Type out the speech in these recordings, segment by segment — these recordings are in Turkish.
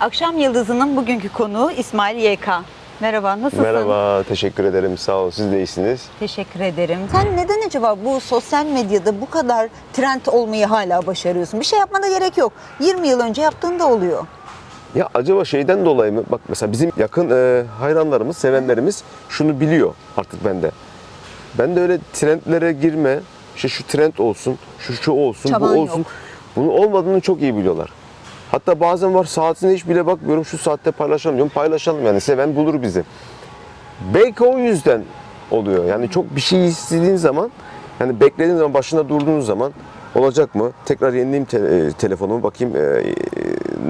Akşam Yıldızı'nın bugünkü konuğu İsmail YK. Merhaba, nasılsın? Merhaba, teşekkür ederim. Sağ olun. Siz de iyisiniz. Teşekkür ederim. Sen neden acaba bu sosyal medyada bu kadar trend olmayı hala başarıyorsun? Bir şey yapmana gerek yok. 20 yıl önce yaptığında oluyor. Ya acaba şeyden dolayı mı? Bak mesela bizim yakın e, hayranlarımız, sevenlerimiz şunu biliyor artık bende. Ben de öyle trendlere girme, işte şu trend olsun, şu şu olsun, Çaban bu olsun. yok. Bunun olmadığını çok iyi biliyorlar. Hatta bazen var saatine hiç bile bakmıyorum şu saatte paylaşalım diyorum. Paylaşalım yani seven bulur bizi. Belki o yüzden oluyor. Yani çok bir şey istediğin zaman yani beklediğin zaman başında durduğun zaman olacak mı? Tekrar yenileyim te- e, telefonumu bakayım e, e,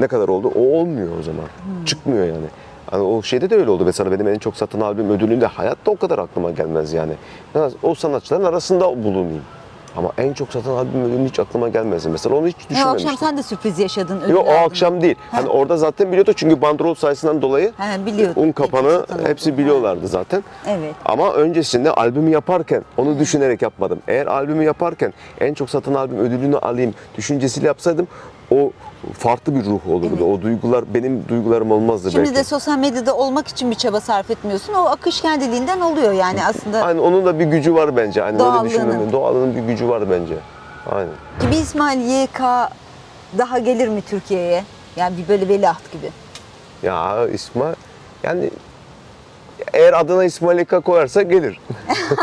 ne kadar oldu? O olmuyor o zaman. Çıkmıyor yani. Hani o şeyde de öyle oldu mesela benim en çok satın albüm ödülünde hayatta o kadar aklıma gelmez yani. Yani o sanatçıların arasında bulunayım. Ama en çok satın albüm hiç aklıma gelmez. Mesela onu hiç O düşünmemiştim. akşam sen de sürpriz yaşadın. ödül Yok o aldın. akşam değil. Hani orada zaten biliyordu çünkü bandrol sayısından dolayı He, biliyordum. un kapanı hepsi biliyorlardı zaten. Evet. Ama öncesinde albümü yaparken onu düşünerek yapmadım. Eğer albümü yaparken en çok satın albüm ödülünü alayım düşüncesiyle yapsaydım o farklı bir ruh olurdu. O duygular benim duygularım olmazdı Şimdi belki. de sosyal medyada olmak için bir çaba sarf etmiyorsun. O akış kendiliğinden oluyor yani aslında. Hani onun da bir gücü var bence. Hani Doğallığının. öyle düşünmem. Doğalının bir gücü var bence. Aynen. Bir İsmail YK daha gelir mi Türkiye'ye? Yani bir böyle veliaht gibi. Ya İsmail yani eğer adına İsmail Eka koyarsa gelir.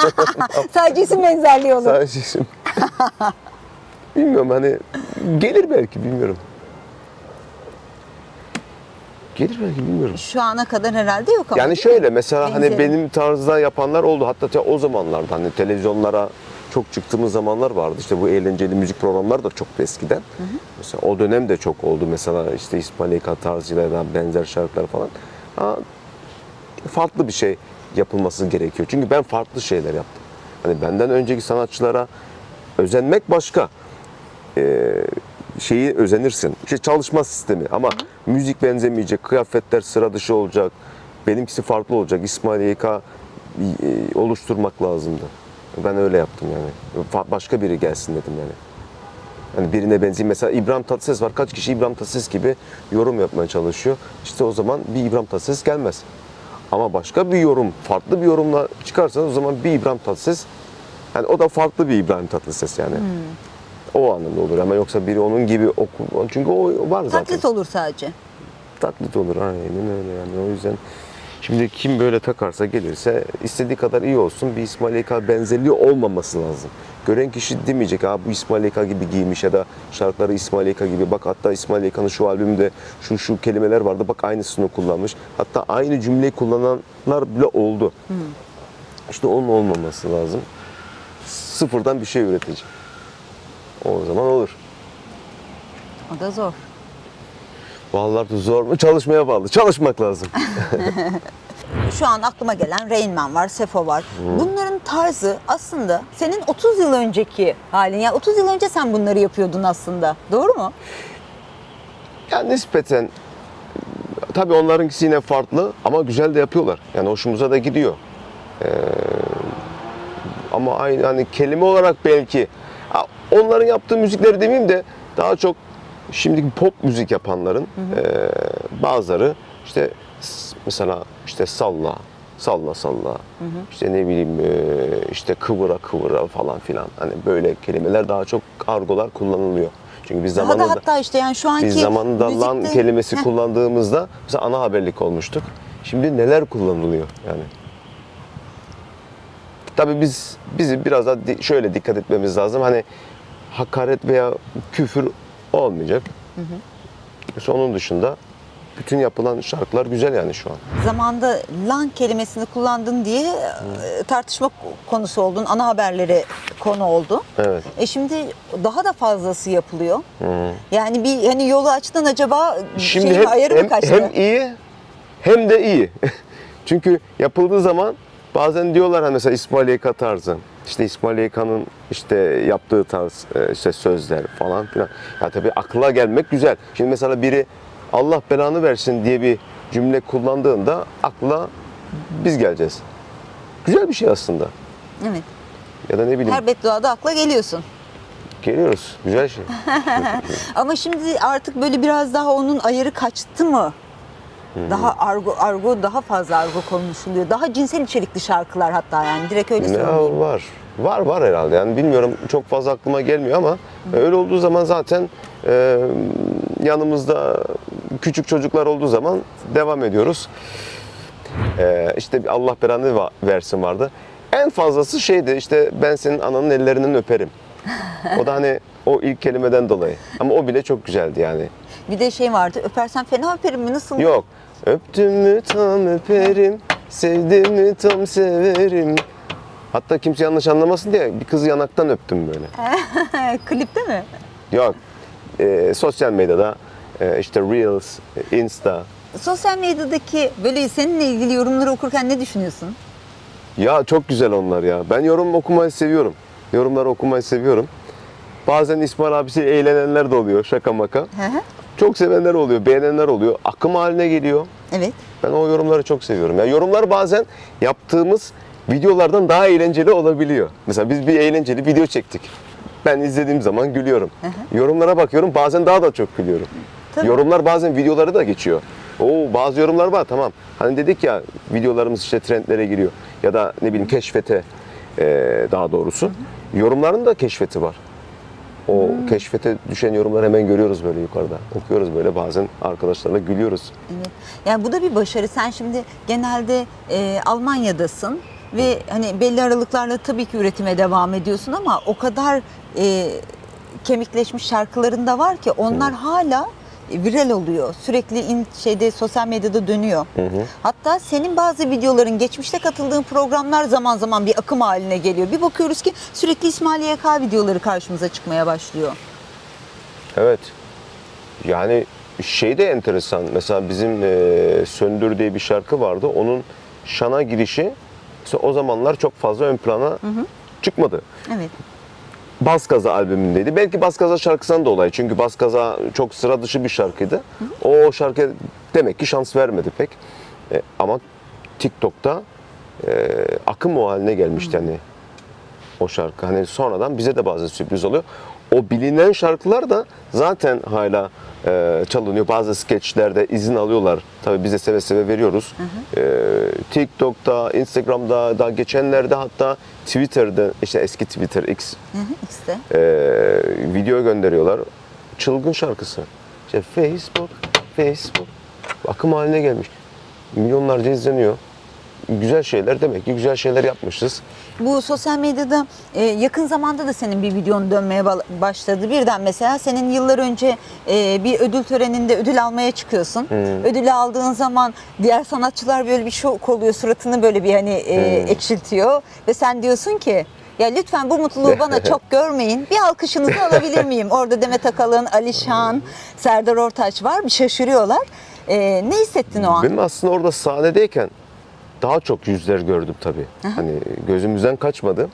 Sadece isim benzerliği olur. Sadece isim. bilmiyorum hani gelir belki bilmiyorum. Gelir belki bilmiyorum. Şu ana kadar herhalde yok ama. Yani değil şöyle mi? mesela hani Benzeri. benim tarzda yapanlar oldu. Hatta te- o zamanlarda hani televizyonlara çok çıktığımız zamanlar vardı. İşte bu eğlenceli müzik programları da çok eskiden. Mesela o dönem de çok oldu. Mesela işte İsmail Eka tarzıyla da benzer şarkılar falan. Ama farklı bir şey yapılması gerekiyor. Çünkü ben farklı şeyler yaptım. Hani benden önceki sanatçılara özenmek başka. Ee, şeyi özenirsin. İşte çalışma sistemi ama müzik benzemeyecek, kıyafetler sıra dışı olacak. Benimkisi farklı olacak. İsmail YK e, oluşturmak lazımdı. Ben öyle yaptım yani. Başka biri gelsin dedim yani. Hani birine benzeyeyim. Mesela İbrahim Tatlıses var. Kaç kişi İbrahim Tatlıses gibi yorum yapmaya çalışıyor. İşte o zaman bir İbrahim Tatlıses gelmez. Ama başka bir yorum, farklı bir yorumla çıkarsanız o zaman bir İbrahim Tatlıses yani o da farklı bir İbrahim Tatlıses yani. O anlamda olur ama yoksa biri onun gibi oku çünkü o var zaten. Taklit olur sadece. Taklit olur aynen öyle yani o yüzden şimdi kim böyle takarsa gelirse istediği kadar iyi olsun bir İsmail Eka benzerliği olmaması lazım. Gören kişi demeyecek ha bu İsmail Eka gibi giymiş ya da şarkıları İsmail Eka gibi bak hatta İsmail Eka'nın şu albümünde şu şu kelimeler vardı bak aynısını kullanmış. Hatta aynı cümleyi kullananlar bile oldu. İşte onun olmaması lazım. Sıfırdan bir şey üretecek. O zaman olur. O da zor. Vallahi da zor mu? Çalışmaya bağlı. Çalışmak lazım. Şu an aklıma gelen Rain Man var, Sefo var. Bunların tarzı aslında senin 30 yıl önceki halin. Yani 30 yıl önce sen bunları yapıyordun aslında. Doğru mu? Yani nispeten tabii onlarınkisi yine farklı ama güzel de yapıyorlar. Yani hoşumuza da gidiyor. Ee, ama aynı hani kelime olarak belki onların yaptığı müzikleri demeyeyim de daha çok şimdiki pop müzik yapanların e, bazıları işte mesela işte salla salla salla işte ne bileyim e, işte kıvıra kıvıra falan filan hani böyle kelimeler daha çok argolar kullanılıyor. Çünkü biz Daha zamanında da hatta işte yani şu anki biz zamanında lan müzikte- kelimesi Heh, kullandığımızda mesela ana haberlik olmuştuk. Şimdi neler kullanılıyor yani. Tabii biz bizi biraz da di- şöyle dikkat etmemiz lazım. Hani hakaret veya küfür olmayacak. İşte onun dışında bütün yapılan şarkılar güzel yani şu an. Zamanda lan kelimesini kullandın diye e, tartışma konusu oldun. Ana haberleri konu oldu. Evet. E şimdi daha da fazlası yapılıyor. Yani bir hani yolu açtın acaba Şimdi şey hem, ayarı mı hem, kaçtı? hem iyi hem de iyi. Çünkü yapıldığı zaman bazen diyorlar hani mesela İsmail Yeka tarzı. İşte İsmail Yeka'nın işte yaptığı tarz e, işte sözler falan filan. Ya tabii akla gelmek güzel. Şimdi mesela biri Allah belanı versin diye bir cümle kullandığında akla biz geleceğiz. Güzel bir şey aslında. Evet. Ya da ne bileyim Her bedduada akla geliyorsun. Geliyoruz. Güzel şey. Ama şimdi artık böyle biraz daha onun ayarı kaçtı mı? Daha argo, argo daha fazla argo konuşuluyor. Daha cinsel içerikli şarkılar hatta yani direkt öyle söyleyeyim. var? Var var herhalde. Yani bilmiyorum çok fazla aklıma gelmiyor ama öyle olduğu zaman zaten e, yanımızda küçük çocuklar olduğu zaman devam ediyoruz. E, işte bir Allah belanı versin vardı. En fazlası şeydi işte ben senin ananın ellerinden öperim. O da hani o ilk kelimeden dolayı. Ama o bile çok güzeldi yani. Bir de şey vardı öpersen fena öperim mi nasıl? Yok. Öptüm mü tam öperim, sevdim mi tam severim. Hatta kimse yanlış anlamasın diye bir kızı yanaktan öptüm böyle. Klipte mi? Yok. Ee, sosyal medyada e, işte Reels, e, Insta. Sosyal medyadaki böyle seninle ilgili yorumları okurken ne düşünüyorsun? Ya çok güzel onlar ya. Ben yorum okumayı seviyorum. Yorumları okumayı seviyorum. Bazen İsmail abisi eğlenenler de oluyor şaka maka. Hı hı. Çok sevenler oluyor, beğenenler oluyor. Akım haline geliyor. evet. Ben o yorumları çok seviyorum. Ya yorumlar bazen yaptığımız videolardan daha eğlenceli olabiliyor. Mesela biz bir eğlenceli video çektik. Ben izlediğim zaman gülüyorum. Yorumlara bakıyorum bazen daha da çok gülüyorum. Tabii. Yorumlar bazen videoları da geçiyor. Oo bazı yorumlar var tamam. Hani dedik ya videolarımız işte trendlere giriyor ya da ne bileyim keşfete eee, daha doğrusu. Yorumların da keşfeti var. O keşfete düşen yorumları hemen görüyoruz böyle yukarıda. Okuyoruz böyle bazen arkadaşlarla gülüyoruz. Evet. Yani bu da bir başarı. Sen şimdi genelde e, Almanya'dasın ve hani belli aralıklarla tabii ki üretime devam ediyorsun ama o kadar e, kemikleşmiş şarkıların da var ki onlar hala viral oluyor. Sürekli in, şeyde sosyal medyada dönüyor. Hatta senin bazı videoların geçmişte katıldığın programlar zaman zaman bir akım haline geliyor. Bir bakıyoruz ki sürekli İsmail YK videoları karşımıza çıkmaya başlıyor. Evet. Yani şey de enteresan. Mesela bizim e, Söndür diye bir şarkı vardı. Onun şana girişi mesela o zamanlar çok fazla ön plana çıkmadı. Evet. Bas Gaza albümündeydi. Belki Bas Gaza şarkısından dolayı. Çünkü Bas Gaza çok sıra dışı bir şarkıydı. O şarkı demek ki şans vermedi pek. E, ama TikTok'ta e, akım o haline gelmişti hani o şarkı. Hani sonradan bize de bazen sürpriz oluyor. O bilinen şarkılar da zaten hala e, çalınıyor. Bazı skeçlerde izin alıyorlar. Tabii biz de seve seve veriyoruz. E, TikTok'ta, Instagram'da, daha geçenlerde hatta Twitter'da, işte eski Twitter, X Hı hı, ikisi de. e, video gönderiyorlar. Çılgın şarkısı. İşte Facebook, Facebook. Akım haline gelmiş. Milyonlarca izleniyor. Güzel şeyler demek ki güzel şeyler yapmışız. Bu sosyal medyada e, yakın zamanda da senin bir videon dönmeye ba- başladı. Birden mesela senin yıllar önce e, bir ödül töreninde ödül almaya çıkıyorsun. Ödülü aldığın zaman diğer sanatçılar böyle bir şok oluyor. Suratını böyle bir hani e, ekşiltiyor. Ve sen diyorsun ki ya lütfen bu mutluluğu bana çok görmeyin. Bir alkışınızı alabilir miyim? Orada Demet Akalın, Alişan, Serdar Ortaç var. Bir şaşırıyorlar. E, ne hissettin o an? Benim aslında orada sahnedeyken daha çok yüzler gördüm tabii. Hani gözümüzden kaçmadı.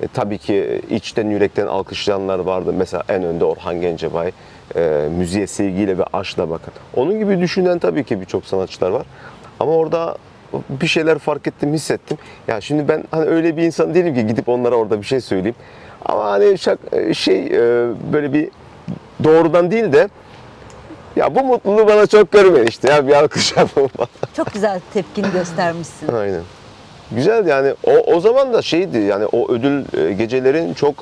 E, tabii ki içten yürekten alkışlayanlar vardı. Mesela en önde Orhan Gencebay. E, müziğe sevgiyle ve aşkla bakan. Onun gibi düşünen tabii ki birçok sanatçılar var. Ama orada bir şeyler fark ettim, hissettim. Ya şimdi ben hani öyle bir insan değilim ki gidip onlara orada bir şey söyleyeyim. Ama hani şak, şey e, böyle bir doğrudan değil de ya bu mutluluğu bana çok görmeyin işte ya bir alkış yapın bana. Çok güzel tepkini göstermişsin. Aynen. Güzel yani o, o zaman da şeydi yani o ödül e, gecelerin çok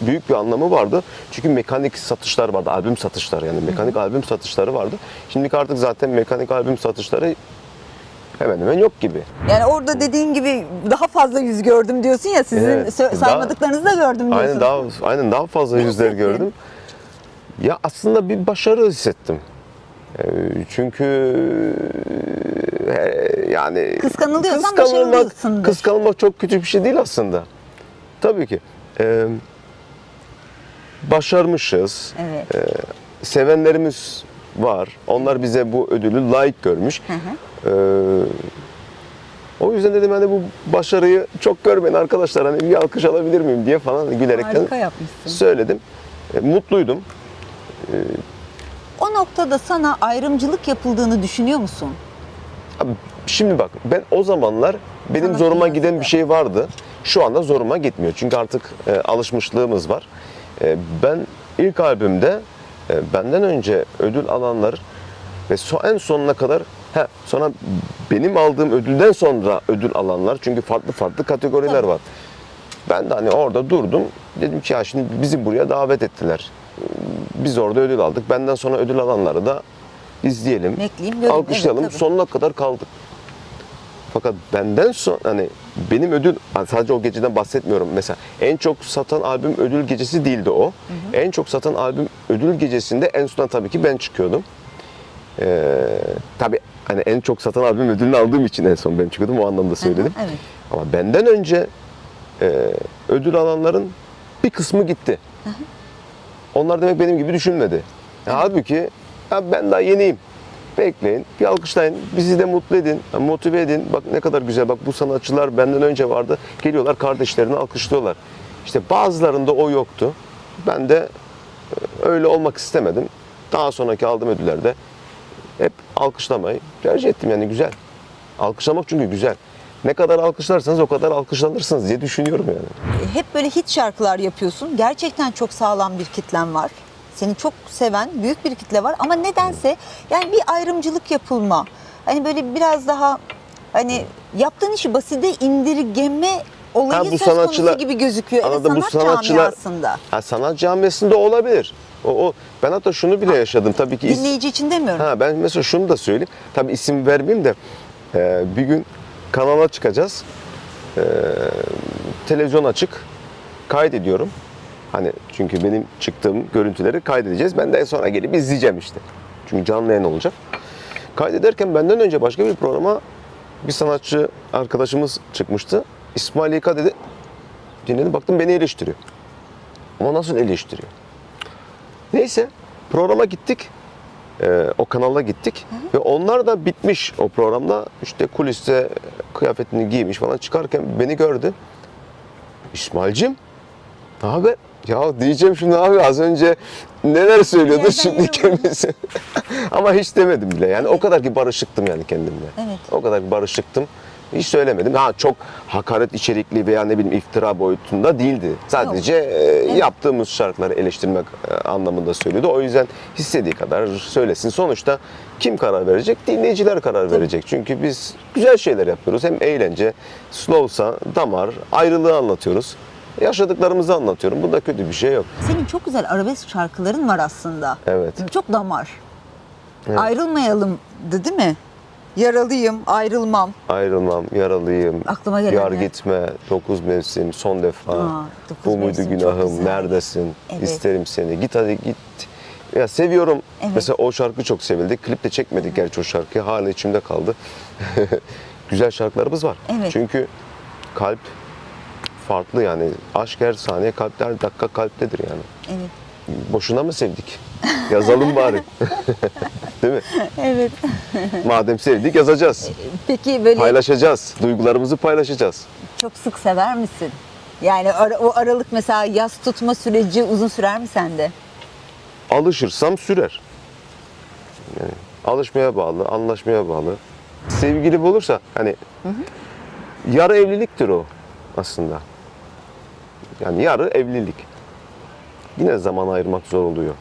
büyük bir anlamı vardı. Çünkü mekanik satışlar vardı, albüm satışları yani mekanik albüm satışları vardı. Şimdiki artık zaten mekanik albüm satışları hemen hemen yok gibi. Yani orada dediğin gibi daha fazla yüz gördüm diyorsun ya sizin Evet. saymadıklarınızı da gördüm diyorsun. Aynen daha aynen daha fazla yüzler gördüm. Ya aslında bir başarı hissettim. E, Çünkü e, yani Kıskanılıyorsan kıskanılmak, kıskanılmak çok kötü bir şey değil aslında. Tabii ki. E, başarmışız. Evet. Sevenlerimiz var. Onlar bize bu ödülü layık görmüş. Hı hı. E, o yüzden dedim hani bu başarıyı çok görmeyin arkadaşlar hani bir alkış alabilir miyim diye falan gülerekten Harika yapmışsın. E. O noktada sana ayrımcılık yapıldığını düşünüyor musun? Abi, şimdi bak ben o zamanlar benim Sana zoruma giden bir şey vardı. Şu anda zoruma gitmiyor. Çünkü artık e, alışmışlığımız var. e, ben ilk albümde e, benden önce ödül alanlar ve so- en sonuna kadar he, sonra benim aldığım ödülden sonra ödül alanlar çünkü farklı farklı kategoriler var. Ben de hani orada durdum. Dedim ki ya şimdi bizi buraya davet ettiler. Biz orada ödül aldık. Benden sonra ödül alanları da izleyelim. Bekleyeyim, göreyim. Alkışlayalım. Evet, tabii. Sonuna kadar kaldık. Fakat benden sonra hani benim ödül hani sadece o geceden bahsetmiyorum. Mesela en çok satan albüm ödül gecesi değildi o. En çok satan albüm ödül gecesinde en sona tabii ki ben çıkıyordum. Ee, tabii hani en çok satan albüm ödülünü aldığım için en son ben çıkıyordum o anlamda söyledim. evet. Ama benden önce e, ödül alanların bir kısmı gitti. Onlar demek benim gibi düşünmedi. Ya halbuki ya ben daha yeniyim. Bekleyin, bir alkışlayın, bizi de mutlu edin, motive edin. Bak ne kadar güzel, bak bu sanatçılar benden önce vardı. Geliyorlar kardeşlerini alkışlıyorlar. İşte bazılarında o yoktu. Ben de e, öyle olmak istemedim. Daha sonraki aldığım ödüllerde hep alkışlamayı tercih ettim yani güzel. Alkışlamak çünkü güzel. Ne kadar alkışlarsanız o kadar alkışlanırsınız diye düşünüyorum yani. hep böyle hit şarkılar yapıyorsun. Gerçekten çok sağlam bir kitlen var. Seni çok seven büyük bir kitle var ama nedense yani bir ayrımcılık yapılma. Hani böyle biraz daha hani yaptığın işi basite indirgeme olayı Ha, bu söz konusu sanatçılar- gibi gözüküyor. Evet, Anladım, bu sanat sanatçılar- camiasında. Ha, sanat camiasında olabilir. O, o, ben hatta şunu bile yaşadım tabii ki. is- Dinleyici için demiyorum. Ha, ben mesela şunu da söyleyeyim. Tabii isim vermeyeyim de e, bir gün kanala çıkacağız. E, televizyon açık. Kaydediyorum. Hani çünkü benim çıktığım görüntüleri kaydedeceğiz. Ben de en sonra gelip izleyeceğim işte. Çünkü canlı yayın olacak. Kaydederken benden önce başka bir programa bir sanatçı arkadaşımız çıkmıştı. İsmail Yıka dedi. Dinledim baktım beni eleştiriyor. Ama nasıl eleştiriyor? Neyse programa gittik. Ee, o kanala gittik ve onlar da bitmiş o programda işte kuliste kıyafetini giymiş falan çıkarken beni gördü. İsmail'cim ne haber? Ya diyeceğim şimdi abi az önce neler söylüyordu Yerden şimdi kendisi. Ama hiç demedim bile yani o kadar ki barışıktım yani kendimle. Evet. O kadar ki barışıktım. Hiç söylemedim. Ha çok hakaret içerikli veya ne bileyim iftira boyutunda değildi. Sadece e, yaptığımız şarkıları eleştirmek e, anlamında söylüyordu. O yüzden istediği kadar söylesin. Sonuçta kim karar verecek? Dinleyiciler karar verecek. Çünkü biz güzel şeyler yapıyoruz. Hem eğlence, slowsa, damar, ayrılığı anlatıyoruz. Yaşadıklarımızı anlatıyorum. Bunda kötü bir şey yok. Senin çok güzel arabesk şarkıların var aslında. Evet. Çok damar. Evet. Ayrılmayalım değil mi? Yaralıyım, ayrılmam. Ayrılmam, yaralıyım, Aklıma gelen yar ne? gitme, dokuz mevsim, son defa, Aa, dokuz bu muydu mevsim çok günahım, güzel. neredesin, Evet. isterim seni, git hadi git. Ya seviyorum. Evet. Mesela o şarkı çok sevildi. Klip de çekmedik gerçi o şarkıyı. Hala içimde kaldı. Güzel şarkılarımız var. Evet. Çünkü kalp farklı yani. Aşk her saniye kalpte her dakika kalptedir yani. Evet. Boşuna mı sevdik? Yazalım bari. Değil mi? Evet. Madem sevdik yazacağız. Peki böyle Paylaşacağız. Duygularımızı paylaşacağız. çok sık sever misin? Yani ara- o aralık mesela yaz tutma süreci uzun sürer mi sende? Alışırsam sürer. Yani alışmaya bağlı, anlaşmaya bağlı. Sevgili olursa hani yarı evliliktir o aslında. Yani yarı evlilik. Yine zaman ayırmak zor oluyor.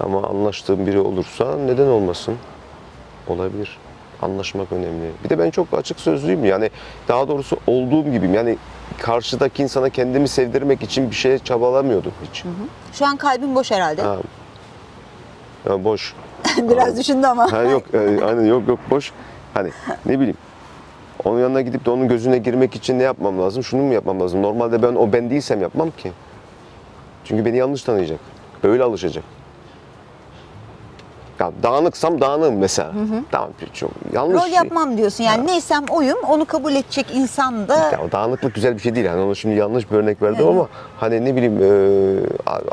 Ama anlaştığım biri olursa neden olmasın? Olabilir. Anlaşmak önemli. Bir de ben çok açık sözlüyüm. Yani daha doğrusu olduğum gibiyim. Yani karşıdaki insana kendimi sevdirmek için bir şeye çabalamıyordum hiç. Şu an kalbin boş herhalde. Ha. Ya boş. Biraz düşündü ama. Ha yok, e, aynen yok yok boş. Hani ne bileyim. Onun yanına gidip de onun gözüne girmek için ne yapmam lazım? Şunu mu yapmam lazım? Normalde ben o ben değilsem yapmam ki. Çünkü beni yanlış tanıyacak. Böyle alışacak. Ya dağınıksam dağınığım mesela. Tamam çok yanlış. Rol yapmam diyorsun. Yani neysem oyum onu kabul edecek insan da Ya o dağınıklık güzel bir şey değil. Yani onu şimdi yanlış bir örnek verdim ama hani ne bileyim e,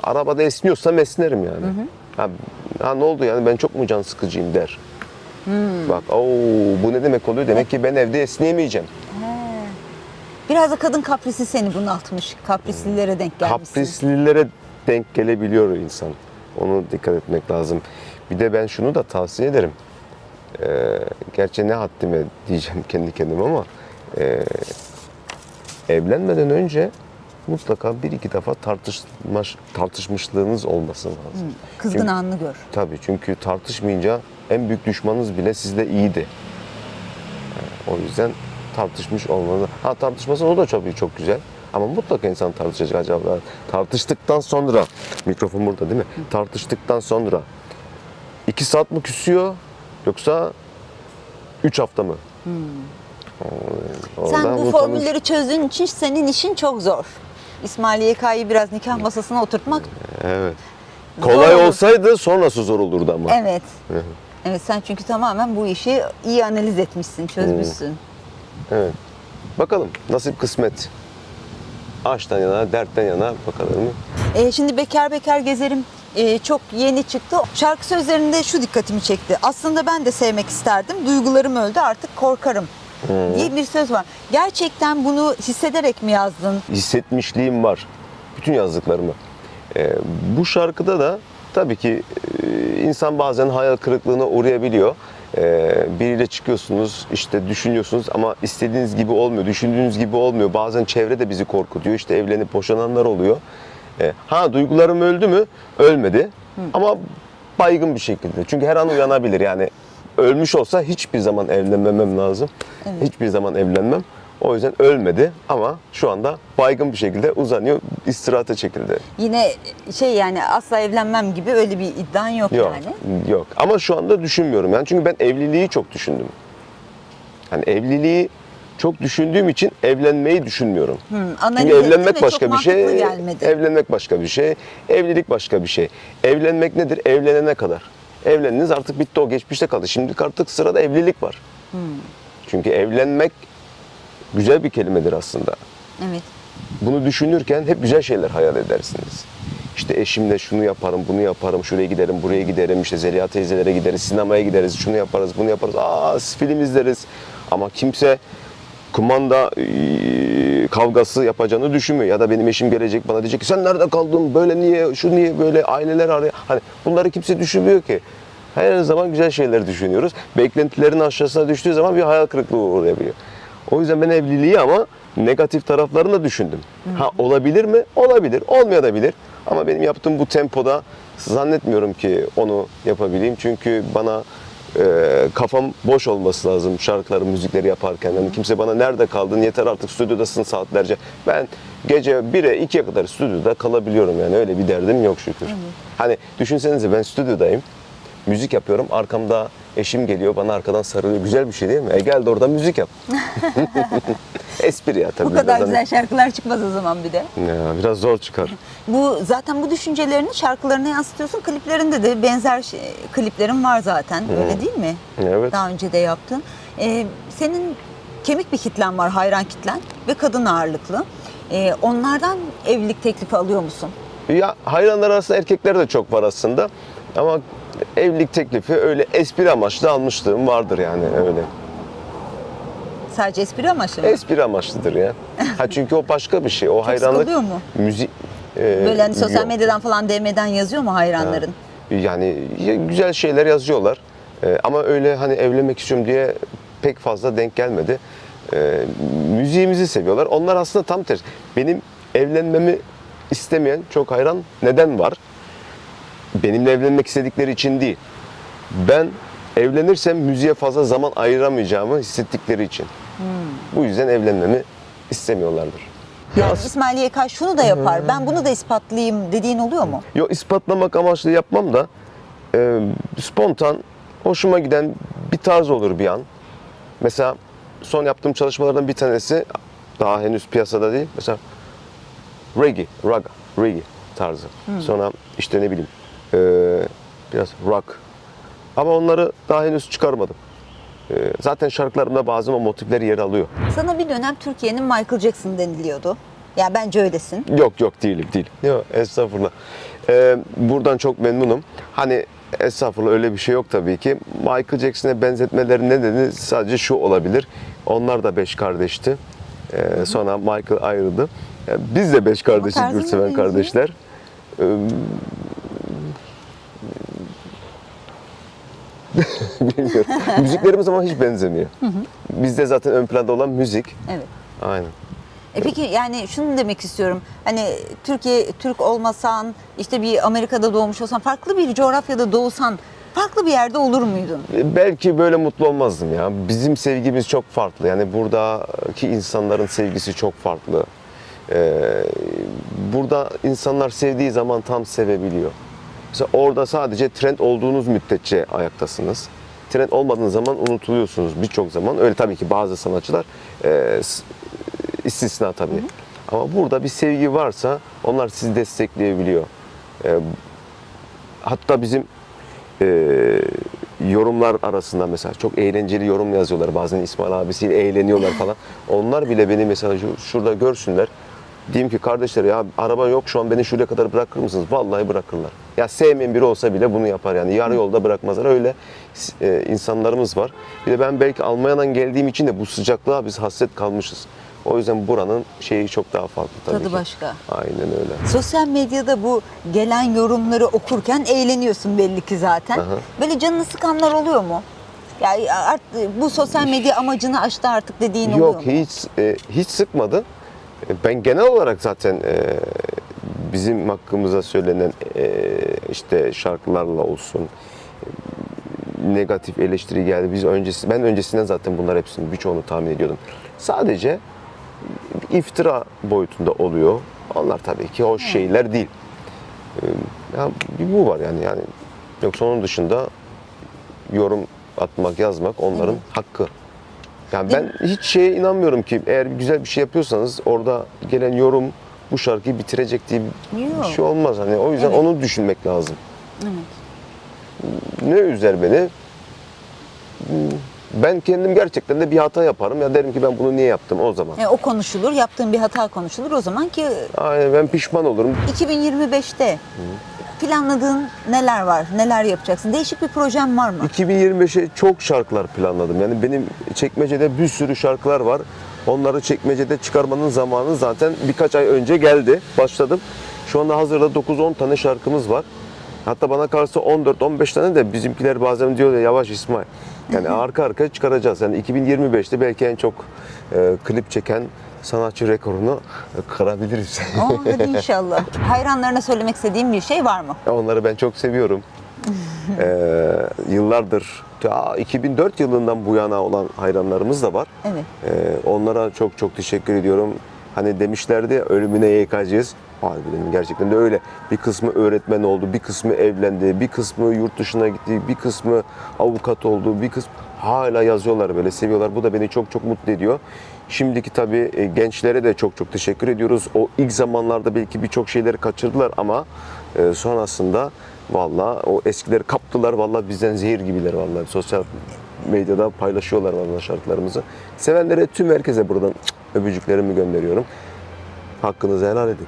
arabada esniyorsam esnerim yani. Ha, ha, ne oldu yani ben çok mu can sıkıcıyım der. Bak oo, bu ne demek oluyor? Demek ki ben evde esneyemeyeceğim. biraz da kadın kaprisi seni bunaltmış. Kaprislilere denk gelmişsin. Kaprislilere denk gelebiliyor insan. Onu dikkat etmek lazım. Bir de ben şunu da tavsiye ederim. Ee, gerçi ne haddime diyeceğim kendi kendime ama e, evlenmeden önce mutlaka bir iki defa tartışmış, tartışmışlığınız olması lazım. Kızgın Çünkü- anını gör. Tabii çünkü tartışmayınca en büyük düşmanınız bile sizle iyiydi. Yani o yüzden tartışmış olmanız. Ha tartışması o da tabii çok güzel. Ama mutlaka insan tartışacak acaba. Tartıştıktan sonra, mikrofon burada değil mi? Tartıştıktan sonra iki saat mi küsüyor yoksa üç hafta mı? O- Sen bu formülleri çözdüğün için senin işin çok zor. İsmail YK'yı biraz nikah masasına oturtmak Evet. Kolay olur. olsaydı sonrası zor olurdu ama. evet. Evet sen çünkü tamamen bu işi iyi analiz etmişsin, çözmüşsün. Evet. Bakalım nasip kısmet. Aşktan yana, dertten yana bakalım. Ee, şimdi Bekar Bekar Gezerim e, çok yeni çıktı. Şarkı sözlerinde şu dikkatimi çekti. Aslında ben de sevmek isterdim. Duygularım öldü artık korkarım diye bir söz var. Gerçekten bunu hissederek mi yazdın? Hissetmişliğim var. Bütün yazdıklarımı. Ee, bu şarkıda da tabii ki e, insan bazen hayal kırıklığına uğrayabiliyor. Ee, biriyle çıkıyorsunuz, işte düşünüyorsunuz ama istediğiniz gibi olmuyor, düşündüğünüz gibi olmuyor. Bazen çevre de bizi korkutuyor. İşte evlenip boşananlar oluyor. Ee, ha duygularım öldü mü? Ölmedi. Ama baygın bir şekilde. Çünkü her an uyanabilir. Yani ölmüş olsa hiçbir zaman evlenmemem lazım. Hiçbir zaman evlenmem. O yüzden ölmedi ama şu anda baygın bir şekilde uzanıyor, istirahate çekildi. Yine şey yani asla evlenmem gibi öyle bir iddian yok, Yok, yani. yok. Ama şu anda düşünmüyorum yani çünkü ben evliliği çok düşündüm. Hani evliliği çok düşündüğüm için evlenmeyi düşünmüyorum. Analiz Çünkü evlenmek başka bir şey, gelmedi. evlenmek başka bir şey, evlilik başka bir şey. Evlenmek nedir? Evlenene kadar. Evlendiniz artık bitti o geçmişte kaldı. Şimdi artık sırada evlilik var. Çünkü evlenmek güzel bir kelimedir aslında. Evet. Bunu düşünürken hep güzel şeyler hayal edersiniz. İşte eşimle şunu yaparım, bunu yaparım, şuraya giderim, buraya giderim, işte Zeliha teyzelere gideriz, sinemaya gideriz, şunu yaparız, bunu yaparız, aa film izleriz. Ama kimse kumanda eee, kavgası yapacağını düşünmüyor. Ya da benim eşim gelecek bana diyecek ki sen nerede kaldın, böyle niye, şu niye böyle aileler arıyor. Hani bunları kimse düşünmüyor ki. Her zaman güzel şeyler düşünüyoruz. Beklentilerin aşağısına düştüğü zaman bir hayal kırıklığı uğrayabiliyor. O yüzden ben evliliği ama negatif taraflarını da düşündüm. Ha olabilir mi? Olabilir. Olmayabilir. Ama benim yaptığım bu tempoda zannetmiyorum ki onu yapabileyim. Çünkü bana e, kafam boş olması lazım şarkıları, müzikleri yaparken. Yani kimse bana nerede kaldın yeter artık stüdyodasın saatlerce. Ben gece 1'e 2'ye kadar stüdyoda kalabiliyorum yani öyle bir derdim yok şükür. Hani düşünsenize ben stüdyodayım. Müzik yapıyorum. Arkamda eşim geliyor bana arkadan sarılıyor. Güzel bir şey değil mi? E gel de orada müzik yap. Espri ya tabii. Bu kadar biraz güzel şarkılar çıkmaz o zaman bir de. hani- Ya, biraz zor çıkar. Bu zaten bu düşüncelerini şarkılarına yansıtıyorsun. Kliplerinde de benzer şey, kliplerin var zaten. Öyle değil mi? Evet. Daha önce de yaptın. Ee, senin kemik bir kitlen var, hayran kitlen ve kadın ağırlıklı. Ee, onlardan evlilik teklifi alıyor musun? Ya hayranlar arasında erkekler de çok var aslında. Ama evlilik teklifi öyle espri amaçlı almışlığım vardır yani öyle. Sadece espri amaçlı mı? Espri amaçlıdır ya. Ha çünkü o başka bir şey. O hayranlık sıkılıyor mu? müzik e, Böyle hani sosyal yok. medyadan falan DM'den yazıyor mu hayranların? Yani ya- güzel şeyler yazıyorlar. Ee, ama öyle hani evlenmek istiyorum diye pek fazla denk gelmedi. Ee, müziğimizi seviyorlar. Onlar aslında tam tersi. Benim evlenmemi istemeyen çok hayran neden var? Benimle evlenmek istedikleri için değil. Ben evlenirsem müziğe fazla zaman ayıramayacağımı hissettikleri için. Bu yüzden evlenmemi istemiyorlardır. Yani İsmail YK şunu da yapar, ben bunu da ispatlayayım dediğin oluyor mu? Yok ispatlamak amaçlı yapmam da e, spontan hoşuma giden bir tarz olur bir an. Mesela son yaptığım çalışmalardan bir tanesi daha henüz piyasada değil. Mesela reggae, raga, reggae tarzı. Sonra işte ne bileyim biraz rock. Ama onları daha henüz çıkarmadım. E, zaten şarkılarımda bazı o motifler yer alıyor. Sana bir dönem Türkiye'nin Michael Jackson deniliyordu. Ya bence öylesin. Yok yok değilim değilim. Yok estağfurullah. Ee, buradan çok memnunum. Hani estağfurullah öyle bir şey yok tabii ki. Michael Jackson'e benzetmeleri nedeni sadece şu olabilir. Onlar da beş kardeşti. Ee, sonra Michael ayrıldı. Ee, biz de beş kardeşiz benziyor. kardeşler. Ee, Bilmiyorum. Müziklerimiz ama hiç benzemiyor. Bizde zaten ön planda olan müzik. Evet. Aynen. E peki yani şunu demek istiyorum. Hani Türkiye Türk olmasan, işte bir Amerika'da doğmuş olsan, farklı bir coğrafyada doğsan farklı bir yerde olur muydun? Belki böyle mutlu olmazdım ya. Bizim sevgimiz çok farklı. Yani buradaki insanların sevgisi çok farklı. Ee, burada insanlar sevdiği zaman tam sevebiliyor. Mesela orada sadece trend olduğunuz müddetçe ayaktasınız. Trend olmadığınız zaman unutuluyorsunuz birçok zaman. Öyle tabii ki bazı sanatçılar e, istisna tabii. Ama burada bir sevgi varsa onlar sizi destekleyebiliyor. Ee, hatta bizim e, yorumlar arasında mesela çok eğlenceli yorum yazıyorlar. Bazen İsmail abisiyle eğleniyorlar falan. Onlar bile beni mesela şu- şurada görsünler. Diyeyim ki kardeşler ya araba yok şu an beni şuraya kadar bırakır mısınız? Vallahi bırakırlar. Ya sevmeyen biri olsa bile bunu yapar yani. Yarı yolda bırakmazlar. Öyle e, insanlarımız var. Bir de ben belki Almanya'dan geldiğim için de bu sıcaklığa biz hasret kalmışız. O yüzden buranın şeyi çok daha farklı tabii Tadı ki. başka. Aynen öyle. Sosyal medyada bu gelen yorumları okurken eğleniyorsun belli ki zaten. Aha. Böyle canını sıkanlar oluyor mu? Ya art- bu sosyal medya amacını aştı artık dediğin oluyor Yok mu? hiç e, hiç sıkmadı. E, Ben genel olarak zaten e, bizim hakkımıza söylenen e, işte şarkılarla olsun e, negatif eleştiri geldi. Biz öncesi ben öncesinden zaten bunlar hepsini birçoğunu tahmin ediyordum. Sadece iftira boyutunda oluyor. Onlar tabii ki hoş şeyler değil. E, Ya bir bu var yani yani yoksa onun dışında yorum atmak, yazmak onların hakkı. Yani ben hiç şeye inanmıyorum ki eğer güzel bir şey yapıyorsanız orada gelen yorum bu şarkıyı bitirecek diye bir Yok. şey olmaz. Hani o yüzden Evet. onu düşünmek lazım. Evet. Ne üzer beni? Ben kendim gerçekten de bir hata yaparım ya derim ki ben bunu niye yaptım o zaman. E, o konuşulur, yaptığın bir hata konuşulur. O zaman ki Aynen ben pişman olurum. 2025'te planladığın neler var? Neler yapacaksın? Değişik bir projen var mı? 2025'e çok şarkılar planladım. Yani benim çekmecede bir sürü şarkılar var. Onları çekmecede çıkarmanın zamanı zaten birkaç ay önce geldi. Başladım. Şu anda hazırda 9-10 tane şarkımız var. Hatta bana kalırsa 14-15 tane de bizimkiler bazen diyor ya yavaş İsmail. Yani arka arkaya çıkaracağız. Yani 2025'te belki en çok e, klip çeken sanatçı rekorunu kırabiliriz. Oh, hadi inşallah. Hayranlarına söylemek istediğin bir şey var mı? Onları ben çok seviyorum. Ee, yıllardır, ta 2004 yılından bu yana olan hayranlarımız da var. Evet. Ee, onlara çok çok teşekkür ediyorum. Hani demişlerdi ölümüne YK'cıyız. Harbiden gerçekten de öyle. Bir kısmı öğretmen oldu, bir kısmı evlendi, bir kısmı yurt dışına gitti, bir kısmı avukat oldu, bir kısmı hala yazıyorlar böyle seviyorlar. Bu da beni çok çok mutlu ediyor. Şimdiki tabii e, gençlere de çok çok teşekkür ediyoruz. O ilk zamanlarda belki birçok şeyleri kaçırdılar ama e, sonrasında valla o eskileri kaptılar. Valla bizden zehir gibiler valla. Sosyal medyada paylaşıyorlar valla şarkılarımızı. Sevenlere tüm herkese buradan öpücüklerimi gönderiyorum. Hakkınızı helal edin.